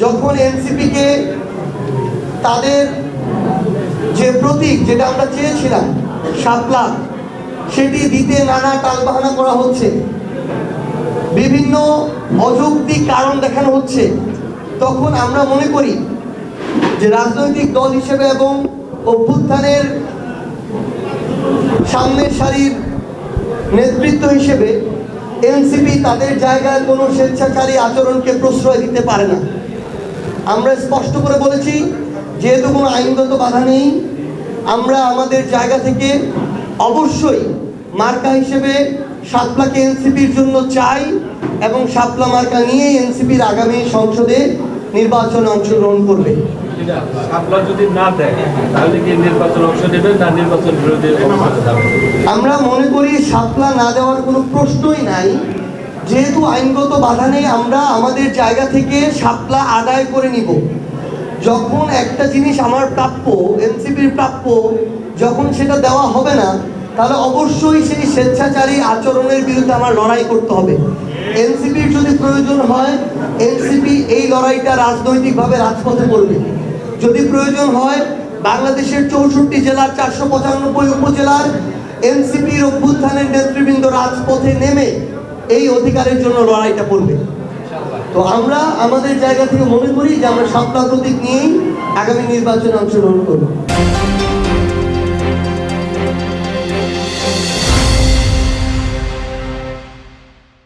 যখন এনসিপিকে তাদের যে প্রতীক যেটা আমরা চেয়েছিলাম, সাত লাখ, সেটি দিতে নানা টালবাহানা করা হচ্ছে। বিভিন্ন অযৌক্তিক কারণ দেখানো হচ্ছে। তখন আমরা মনে করি যে রাজনৈতিক দল হিসেবে এবং অভ্যুত্থানের সামনের সারির নেতৃত্ব হিসেবে এনসিপি তাদের জায়গায় কোনো স্বেচ্ছাচারী আচরণকে প্রশ্রয় দিতে পারে না। আমরা স্পষ্ট করে বলেছি যেহেতু কোনো আইনগত বাধা নেই আমরা আমাদের জায়গা থেকে অবশ্যই মার্কা হিসেবে সাতলাকে এনসিপির জন্য চাই এবং সাতলা মার্কা নিয়ে এনসিপির আগামী সংসদে নির্বাচনে অংশগ্রহণ করবে। আমরা মনে করি সাপলা না দেওয়ার কোনো প্রশ্নই নাই। যেহেতু আইনগত বাধা নেই, আমরা আমাদের জায়গা থেকে সাপলা আদায় করে নিব। যখন একটা জিনিস আমার প্রাপ্য, এনসিপির প্রাপ্য, যখন সেটা দেওয়া হবে না, তাহলে অবশ্যই সেই স্বেচ্ছাচারী আচরণের বিরুদ্ধে আমার লড়াই করতে হবে। এনসিপির যদি প্রয়োজন হয়, এনসিপি এই লড়াইটা রাজনৈতিকভাবে রাজপথে করবে। যদি প্রয়োজন হয়, বাংলাদেশের চৌষট্টি জেলার চারশো পঁচানব্বই উপজেলার এনসিপির অভ্যুত্থানের নেতৃবৃন্দ রাজপথে নেমে এই অধিকারের জন্য লড়াইটা করবে। তো আমরা আমাদের জায়গা থেকে মনে করি যে আমরা সাপলা প্রতীক নিয়েই আগামী নির্বাচনে অংশগ্রহণ করব।